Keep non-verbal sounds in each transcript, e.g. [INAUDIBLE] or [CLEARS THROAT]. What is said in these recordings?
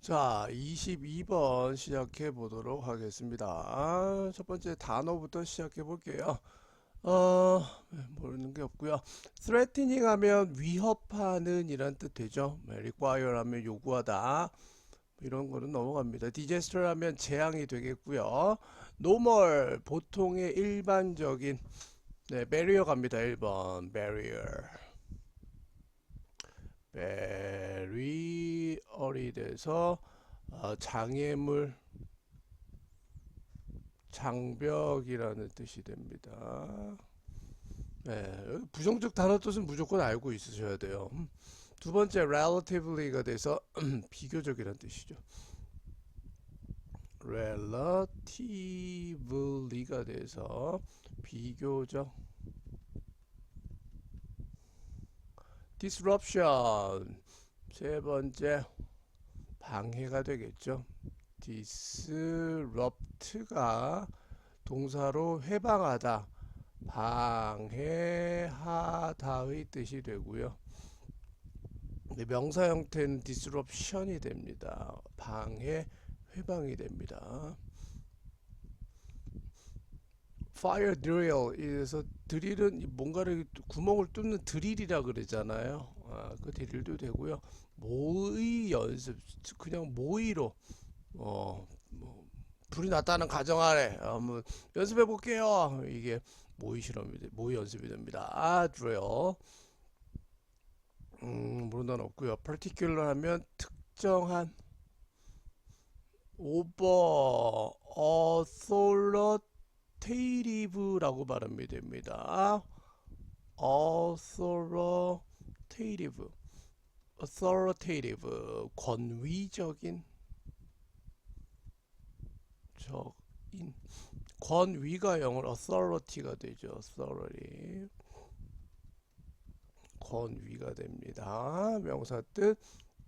자, 22번 시작해 보도록 하겠습니다. 아, 첫 번째 단어부터 시작해 볼게요. 어, 네, 모르는 게 없고요. threatening 하면 위협하는 이란 뜻 되죠. 네, require 하면 요구하다. 이런 거는 넘어갑니다. disaster 하면 재앙이 되겠고요. normal 보통의 일반적인 네, barrier 갑니다. 1번 barrier. Barrier이 돼서 어, 장애물 장벽이라는 뜻이 됩니다. 네, 부정적 단어 뜻은 무조건 알고 있으셔야 돼요. 음, 두 번째 relativelly가 돼서 비교적이라는 뜻이죠. relatively가 돼서 비교적 disruption 세 번째 방해가 되겠죠. disrupt가 동사로 해방하다, 방해하다의 뜻이 되고요. 네, 명사 형태는 disruption이 됩니다. 방해, 해방이 됩니다. Fire drill 이래서 드릴은 뭔가를 구멍을 뚫는 드릴이라 그러잖아요. 아, 그 드릴도 되고요. 모의 연습 그냥 모의로 어, 뭐 불이 났다는 가정하에 한번 연습해 볼게요. 이게 모의 실험이 돼- 모의 연습이 됩니다. 아, drill. 음, 모르는 없고요. particular 하면 특정한 over authoritative라고 발음이 됩니다. authoritative, authoritative, 권위적인, 적인, 권위가 영어로 authority가 되죠. authority. 권위가 됩니다. 명사 뜻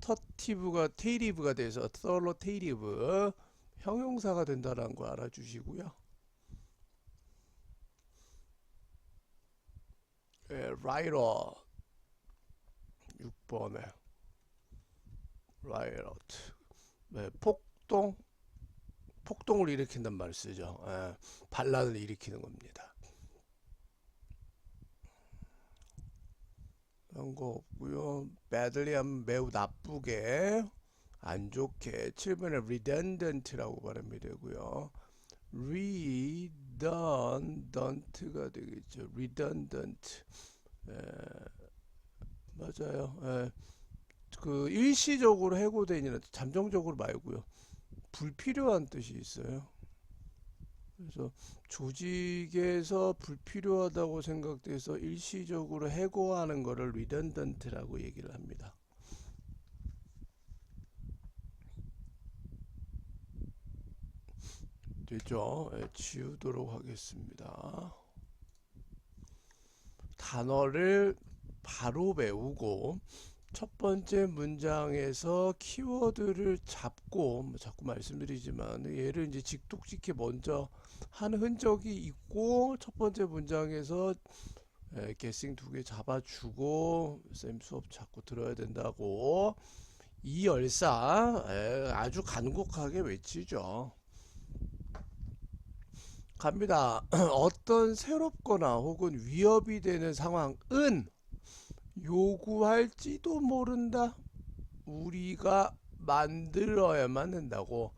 터티브가 테이리브가 돼서 authoritative 형용사가 된다는 거 알아주시고요. 예, writer 6번에 riot 네, 폭동 폭동을 일으킨단 말을 쓰죠. 예, 반란을 일으키는 겁니다. 그런 거 없고요. badly 하면 매우 나쁘게 안 좋게 7번에 redundant라고 발음이 되고요. Redundant가 되겠죠. redundant. 에, 맞아요. 에, 그 일시적으로 해고되는 잠정적으로 말고요. 불필요한 뜻이 있어요. 그래서 조직에서 불필요하다고 생각돼서 일시적으로 해고하는 거를 redundant라고 얘기를 합니다. 됐죠? 예, 지우도록 하겠습니다. 단어를 바로 배우고 첫 번째 문장에서 키워드를 잡고 뭐 자꾸 말씀드리지만 얘를 이제 직독직해 먼저 한 흔적이 있고 첫 번째 문장에서 예, 게싱 두 개 잡아주고 쌤 수업 자꾸 들어야 된다고 이 열사 예, 아주 간곡하게 외치죠. 갑니다. [CLEARS THROAT] 어떤 새롭거나 혹은 위협이 되는 상황은 요구할지도 모른다. 우리가 만들어야만 한다고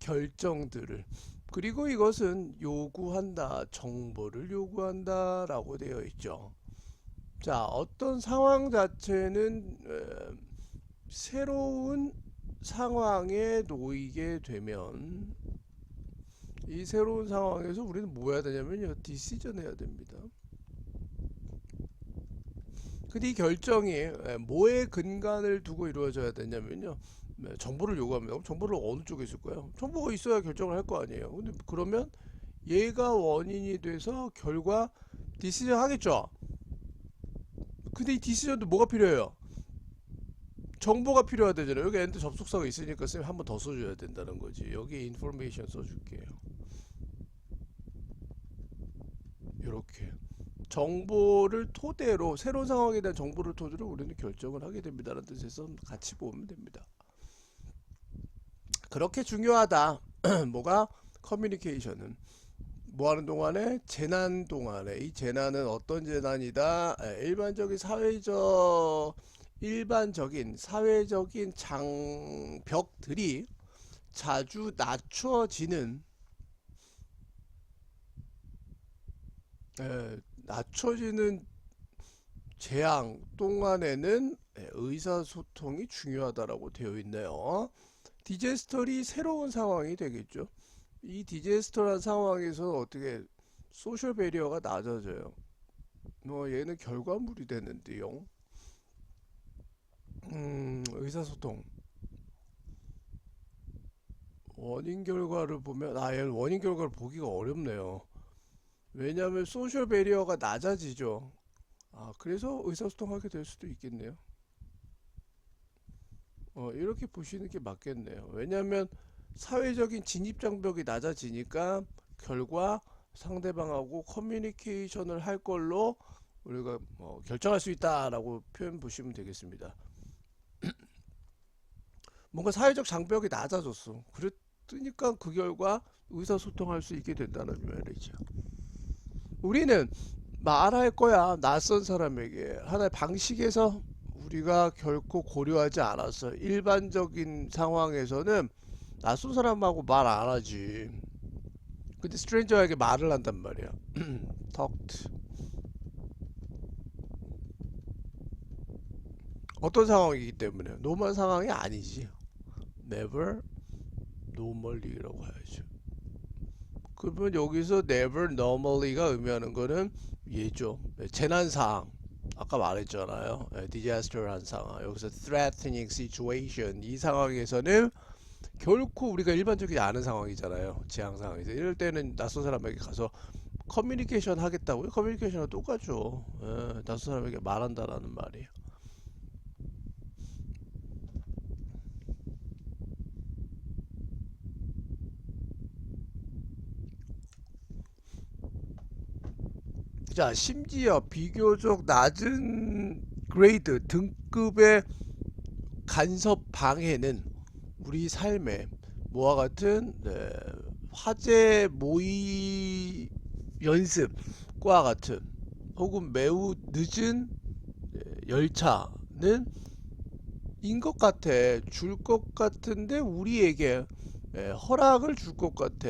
결정들을 그리고 이것은 요구한다, 정보를 요구한다 라고 되어 있죠. 자, 어떤 상황 자체는 에, 새로운 상황에 놓이게 되면 이 새로운 상황에서 우리는 뭐 해야 되냐면요. 디시전 해야 됩니다. 근데 이 결정이 에, 뭐에 근간을 두고 이루어져야 되냐면요. 네, 정보를 요구합니다. 정보를 어느 쪽에 있을 거예요? 정보가 있어야 결정을 할 거 아니에요. 근데 그러면 얘가 원인이 돼서 결과 디시전 하겠죠. 근데 이 디시전도 뭐가 필요해요? 정보가 필요하다잖아요. 여기 엔드 접속사가 있으니까 쌤 한 번 더 써줘야 된다는 거지. 여기 인포메이션 써줄게요. 이렇게 정보를 토대로 새로운 상황에 대한 정보를 토대로 우리는 결정을 하게 됩니다라는 뜻에서 같이 보면 됩니다. 그렇게 중요하다. [CLEARS THROAT] 뭐가 커뮤니케이션은 뭐 하는 동안에 재난 동안에 이 재난은 어떤 재난이다. 에, 일반적인 사회적 일반적인 사회적인 장벽들이 자주 낮춰지는 에, 낮춰지는 재앙 동안에는 에, 의사소통이 중요하다라고 되어 있네요. 디제스털이 새로운 상황이 되겠죠. 이 디제스터란 상황에서 어떻게 소셜 배리어가 낮아져요. 뭐 얘는 결과물이 되는데요. 음, 의사소통. 원인 결과를 보면 아, 얘는 원인 결과를 보기가 어렵네요. 왜냐하면 소셜 배리어가 낮아지죠. 아, 그래서 의사소통하게 될 수도 있겠네요. 어, 이렇게 보시는 게 맞겠네요. 왜냐하면 사회적인 진입 장벽이 낮아지니까 결과 상대방하고 커뮤니케이션을 할 걸로 우리가 뭐 결정할 수 있다라고 표현 보시면 되겠습니다. [CLEARS THROAT] 뭔가 사회적 장벽이 낮아졌어. 그랬으니까 그 결과 의사소통할 수 있게 된다는 말이죠. 우리는 말할 거야. 낯선 사람에게 하나의 방식에서 우리가 결코 고려하지 않았어. 일반적인 상황에서는 낯선 사람하고 말 안 하지. 근데 스트레인저에게 말을 한단 말이야. [CLEARS THROAT] talked. 어떤 상황이기 때문에 노멀 상황이 아니지. never normally라고 해야죠. 그러면 여기서 never normally가 의미하는 거는 얘죠. 재난 상황. 아까 말했잖아요. disaster한 상황. 여기서 threatening situation 이 상황에서는 결코 우리가 일반적이지 않은 상황이잖아요. 재앙 상황에서 이럴 때는 낯선 사람에게 가서 커뮤니케이션 하겠다고요? 커뮤니케이션은 똑같죠. 예, 낯선 사람에게 말한다라는 말이에요. 자, 심지어 비교적 낮은 그레이드 등급의 간섭 방해는 우리 삶에 뭐와 같은 네, 화재 모의 연습과 같은 혹은 매우 늦은 네, 열차는 인 것 같아 줄 것 같은데 우리에게 예, 허락을 줄 것 같아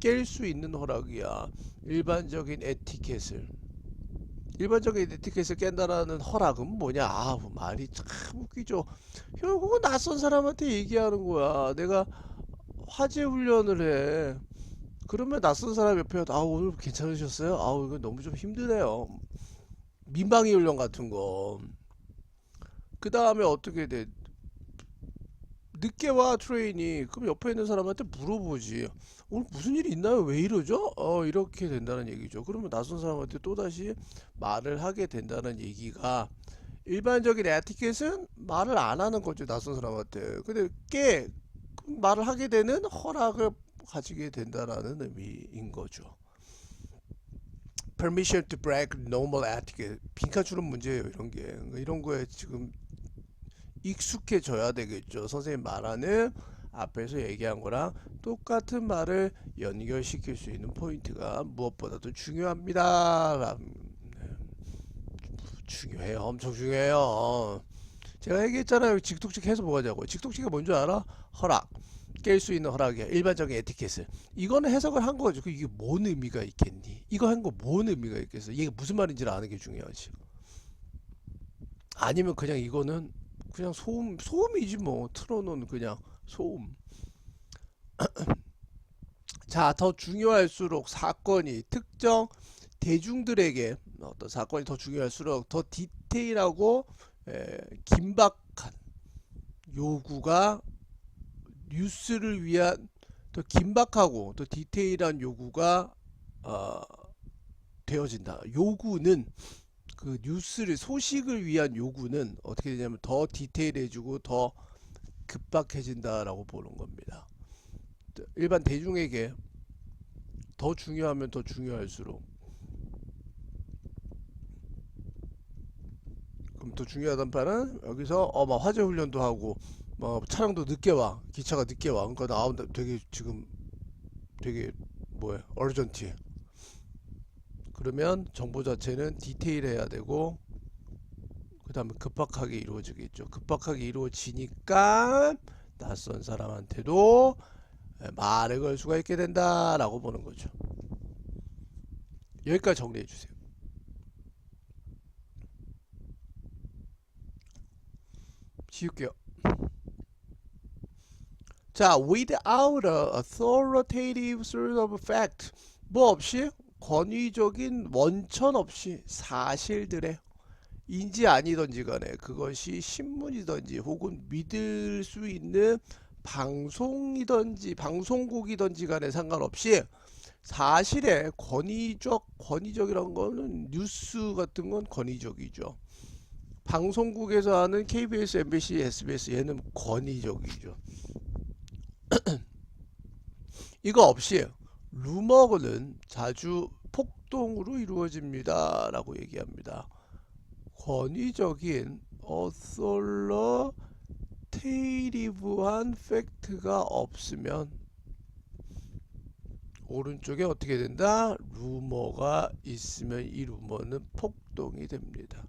깰 수 있는 허락이야. 일반적인 에티켓을 일반적인 에티켓을 깬다라는 허락은 뭐냐? 아 말이 참 웃기죠. 결국은 낯선 사람한테 얘기하는 거야. 내가 화재 훈련을 해. 그러면 낯선 사람 옆에 아 오늘 괜찮으셨어요? 아 이거 너무 좀 힘드네요. 민방위 훈련 같은 거 그 다음에 어떻게 돼 늦게 와 트레인이 그럼 옆에 있는 사람한테 물어보지. 오늘 무슨 일이 있나요? 왜 이러죠? 어 이렇게 된다는 얘기죠. 그러면 낯선 사람한테 또다시 말을 하게 된다는 얘기가 일반적인 에티켓은 말을 안 하는 거죠 낯선 사람한테. 근데 깨 말을 하게 되는 허락을 가지게 된다라는 의미인 거죠. Permission to break normal etiquette. 빈칸 주는 문제예요 이런 게. 이런 거에 지금 익숙해져야 되겠죠. 선생님 말하는 앞에서 얘기한 거랑 똑같은 말을 연결시킬 수 있는 포인트가 무엇보다도 중요합니다. 라- 네. 중요해요. 엄청 중요해요. 제가 얘기했잖아요. 직독직 해서 뭐가 되고 직독직이 뭔지 알아? 허락. 깰 수 있는 허락이야. 일반적인 에티켓을. 이거는 해석을 한 거죠. 그 이게 뭔 의미가 있겠니? 이거 한 거 뭔 의미가 있겠어? 이게 무슨 말인지를 아는 게 중요하지. 아니면 그냥 이거는 그냥 소음 소음이지 뭐. 틀어놓은 그냥 소음. [CLEARS THROAT] 자 더 중요할수록 사건이 특정 대중들에게 어떤 사건이 더 중요할수록 더 디테일하고 에, 긴박한 요구가 뉴스를 위한 더 긴박하고 더 디테일한 요구가 어, 되어진다. 요구는 그 뉴스를 소식을 위한 요구는 어떻게 되냐면 더 디테일해지고 더 급박해진다라고 보는 겁니다. 일반 대중에게 더 중요하면 더 중요할수록. 그럼 더 중요하단 말은 여기서 어막 화재 훈련도 하고 뭐뭐 차량도 늦게 와. 기차가 늦게 와. 그러니까 나온다 되게 지금 되게 뭐야 어르전티 그러면 정보 자체는 디테일해야 되고 그 다음에 급박하게 이루어지겠죠. 급박하게 이루어지니까 낯선 사람한테도 예, 말을 걸 수가 있게 된다라고 보는 거죠. 여기까지 정리해 주세요. 지울게요. 자, without a authoritative source of fact. 뭐 없이 권위적인 원천 없이 사실들의 인지 아니던지 간에 그것이 신문이던지 혹은 믿을 수 있는 방송이던지 방송국이던지 간에 상관없이 사실에 권위적 권위적이란 거는 뉴스 같은 건 권위적이죠. 방송국에서 하는 KBS, MBC, SBS 얘는 권위적이죠. [CLEARS THROAT] 이거 없이 루머는 자주 폭동으로 이루어집니다. 라고 얘기합니다. 권위적인 어솔러 테이티브한 팩트가 없으면 오른쪽에 어떻게 된다? 루머가 있으면 이 루머는 폭동이 됩니다.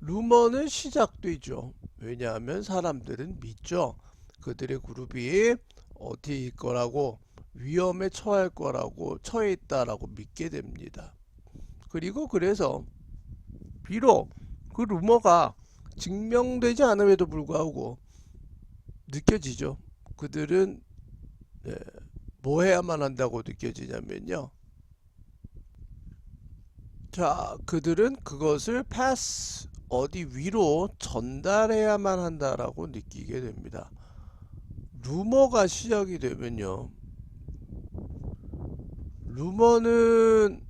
루머는 시작되죠. 왜냐하면 사람들은 믿죠. 그들의 그룹이 어디에 있 거라고 위험에 처할 거라고 처해 있다라고 믿게 됩니다. 그리고 그래서 비록 그 루머가 증명되지 않음에도 불구하고 느껴지죠. 그들은 예, 뭐 해야만 한다고 느껴지냐면요. 자, 그들은 그것을 패스 어디 위로 전달해야만 한다라고 느끼게 됩니다. 루머가 시작이 되면요. 루머는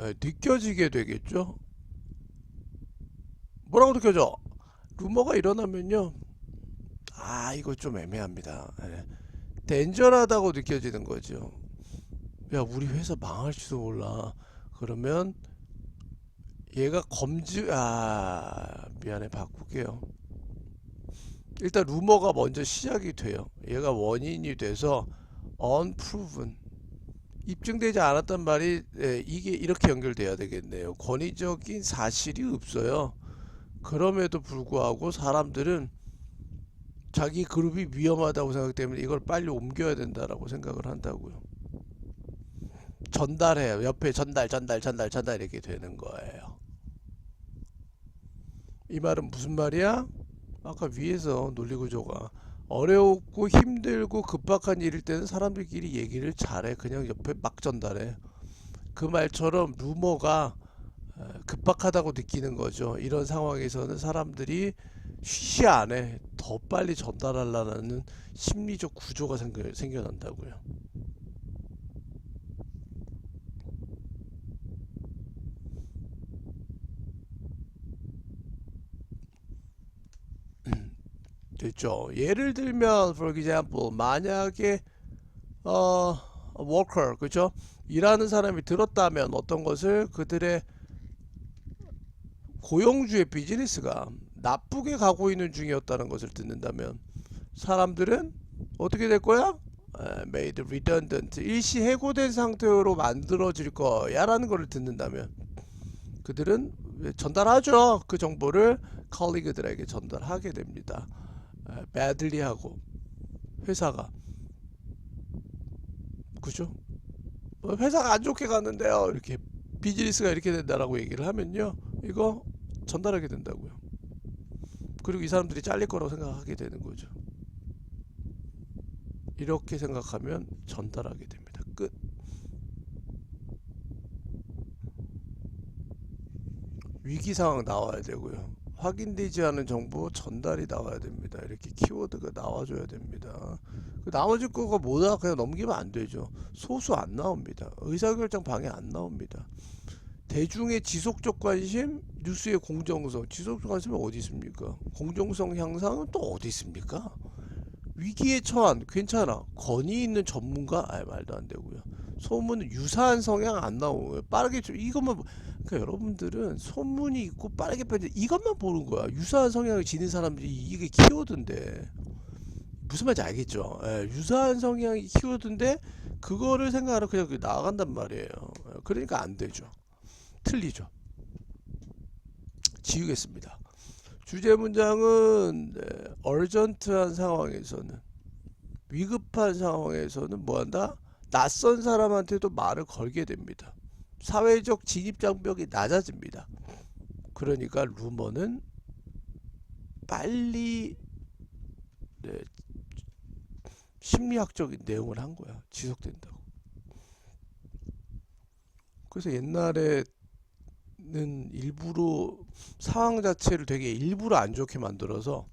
에, 느껴지게 되겠죠. 뭐라고 느껴져? 루머가 일어나면요. 아, 이거 좀 애매합니다. 예. 덴저하다고 느껴지는 거죠. 야, 우리 회사 망할지도 몰라. 그러면 얘가 검증 아 미안해 바꿀게요. 일단 루머가 먼저 시작이 돼요. 얘가 원인이 돼서 unproven 입증되지 않았단 말이 예, 이게 이렇게 연결돼야 되겠네요. 권위적인 사실이 없어요. 그럼에도 불구하고 사람들은 자기 그룹이 위험하다고 생각 때문에 이걸 빨리 옮겨야 된다라고 생각을 한다고요. 전달해요. 옆에 전달, 전달, 전달, 전달 이렇게 되는 거예요. 이 말은 무슨 말이야? 아까 위에서 논리구조가 어렵고 힘들고 급박한 일일 때는 사람들끼리 얘기를 잘해. 그냥 옆에 막 전달해. 그 말처럼 루머가 어, 급박하다고 느끼는 거죠. 이런 상황에서는 사람들이 쉬쉬 안 해. 더 빨리 전달하려는 심리적 구조가 생겨, 생겨난다고요. 됐죠. 예를 들면 for example 만약에 어 worker 그죠? 일하는 사람이 들었다면 어떤 것을 그들의 고용주의 비즈니스가 나쁘게 가고 있는 중이었다는 것을 듣는다면 사람들은 어떻게 될 거야? 에, made redundant 일시 해고된 상태로 만들어질 거야 라는 것을 듣는다면 그들은 전달하죠. 그 정보를 컬리그들에게 전달하게 됩니다. Badly 하고 회사가 그죠? 어, 회사가 안 좋게 갔는데요. 이렇게 비즈니스가 이렇게 된다라고 얘기를 하면요. 이거 전달하게 된다고요. 그리고 이 사람들이 잘릴 거라고 생각하게 되는 거죠. 이렇게 생각하면 전달하게 됩니다. 끝. 위기 상황 나와야 되고요. 확인되지 않은 정보 전달이 나와야 됩니다. 이렇게 키워드가 나와줘야 됩니다. 그 나머지 거가 뭐다 그냥 넘기면 안 되죠. 소수 안 나옵니다. 의사결정 방해 안 나옵니다. 대중의 지속적 관심, 뉴스의 공정성, 지속적 관심은 어디 있습니까? 공정성 향상은 또 어디 있습니까? 위기에 처한 괜찮아 건의 있는 전문가 아 말도 안 되고요. 소문은 유사한 성향 안 거예요. 빠르게 좀 이것만 보- 그러니까 여러분들은 소문이 있고 빠르게 빠지 이것만 보는 거야. 유사한 성향을 지닌 사람들이 이게 키워드인데 무슨 말인지 알겠죠? 예, 유사한 성향이 키워드인데 그거를 생각하러 그냥 그 나간단 말이에요. 예, 그러니까 안 되죠. 틀리죠. 지우겠습니다. 주제 문장은 네, 얼전트한 상황에서는 위급한 상황에서는 뭐한다? 낯선 사람한테도 말을 걸게 됩니다. 사회적 진입 장벽이 낮아집니다. 그러니까 루머는 빨리 네, 심리학적인 내용을 한 거야. 지속된다고. 그래서 옛날에는 일부러 상황 자체를 되게 일부러 안 좋게 만들어서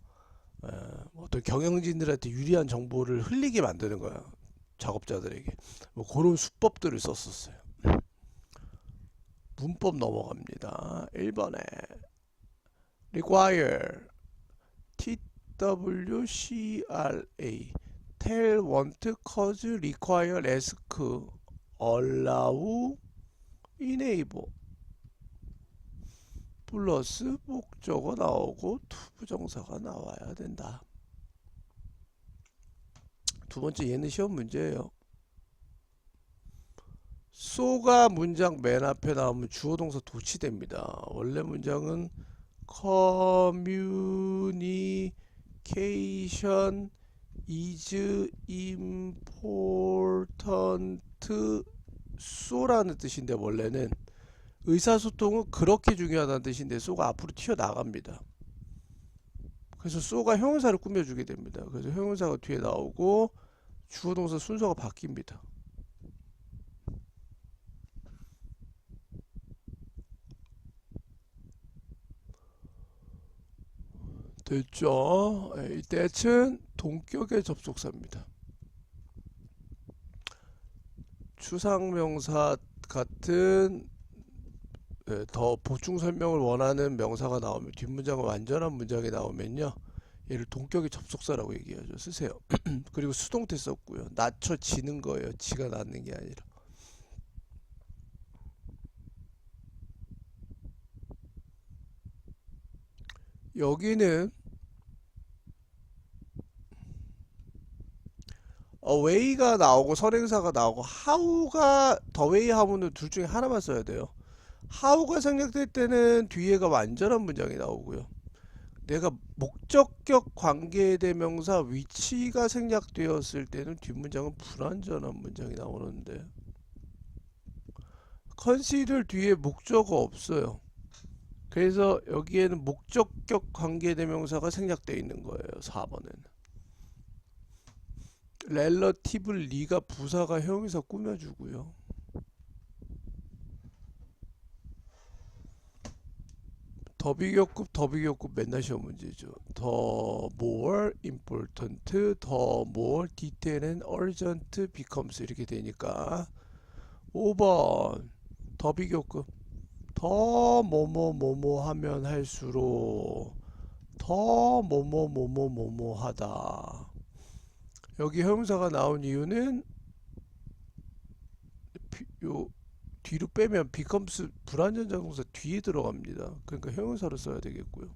에, 어떤 경영진들한테 유리한 정보를 흘리게 만드는 거야. 작업자들에게. 뭐 그런 수법들을 썼었어요. 문법 넘어갑니다. 1번에 require TWCRA tell want cause require ask allow enable 플러스 목적어 나오고 투부정사가 나와야 된다. 두 번째 얘는 시험 문제예요. 쏘가 문장 맨 앞에 나오면 주어 동사 도치됩니다. 원래 문장은 communication is important 쏘라는 뜻인데 원래는 의사소통은 그렇게 중요하다는 뜻인데 쏘가 앞으로 튀어나갑니다. 그래서 쏘가 형용사를 꾸며주게 됩니다. 그래서 형용사가 뒤에 나오고 주어 동사 순서가 바뀝니다. 됐죠? 예, 이 that은 동격의 접속사입니다. 추상명사 같은 예, 더 보충 설명을 원하는 명사가 나오면 뒷문장은 완전한 문장이 나오면요 얘를 동격의 접속사라고 얘기하죠. 쓰세요. [CLEARS THROAT] 그리고 수동태 썼고요. 낮춰지는 거예요. 지가 낳는 게 아니라. 여기는 away가 나오고 선행사가 나오고 how가 way 하면은 둘 중에 하나만 써야 돼요. how가 생략될 때는 뒤에가 완전한 문장이 나오고요. 내가 목적격 관계대명사 위치가 생략되었을 때는 뒷문장은 불완전한 문장이 나오는데 consider 뒤에 목적어 없어요. 그래서 여기에는 목적격 관계대명사가 생략되어 있는 거예요. 4번에는. relatively가 부사가 형용사 꾸며주고요. 더 비교급 더 비교급 맨날 시험 문제죠. 더 more important, 더 more detail and urgent becomes 이렇게 되니까 5번 더 비교급 더 뭐뭐 뭐뭐 하면 할수록 더 뭐뭐 뭐뭐 뭐뭐 하다. 여기 형용사가 나온 이유는 비- 요 뒤로 빼면 becomes 불완전 자동사 뒤에 들어갑니다. 그러니까 형용사로 써야 되겠고요.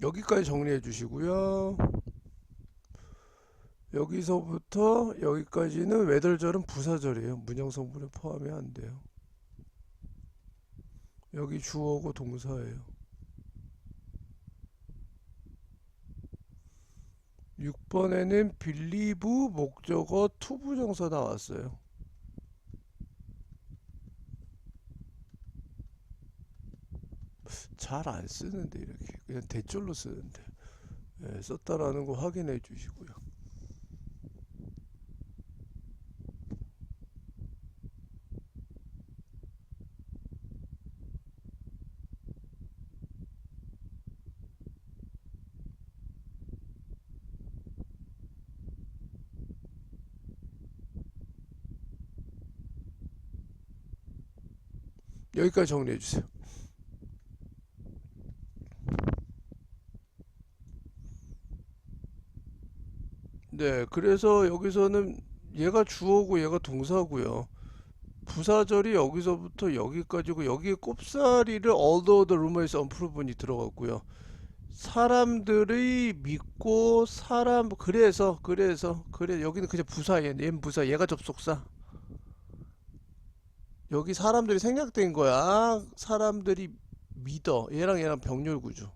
여기까지 정리해 주시고요. 여기서부터 여기까지는 외덜절은 부사절이에요. 문형성분에 포함이 안 돼요. 여기 주어고 동사예요. 6번에는 빌리브 목적어 투부정사 나왔어요. 잘 안 쓰는데 이렇게 그냥 대절로 쓰는데 예, 썼다라는 거 확인해 주시고요. 여기까지 정리해 주세요. 네, 그래서 여기서는 얘가 주어고 얘가 동사고요. 부사절이 여기서부터 여기까지고 여기에 꼽사리를 although the rumor is unproven이 들어갔고요. 사람들의 믿고 사람 그래서 그래서 그래 여기는 그냥 부사예요. 얘는 부사 얘가 접속사. 여기 사람들이 생략된 거야. 사람들이 믿어. 얘랑 얘랑 병렬 구조.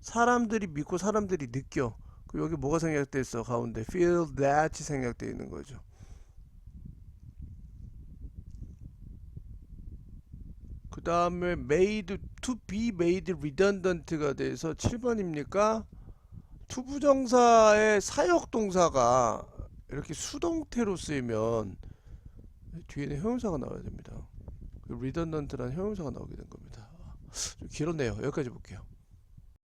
사람들이 믿고 사람들이 느껴. 그 여기 뭐가 생략돼 있어 가운데 feel that 생략돼 있는 거죠. 그 다음에 made to be made redundant가 돼서 7번입니까? 투부정사의 사역 동사가 이렇게 수동태로 쓰이면 뒤에는 형용사가 나와야 됩니다. redundant라는 형용사가 나오게 된 겁니다. 좀 길었네요. 여기까지 볼게요.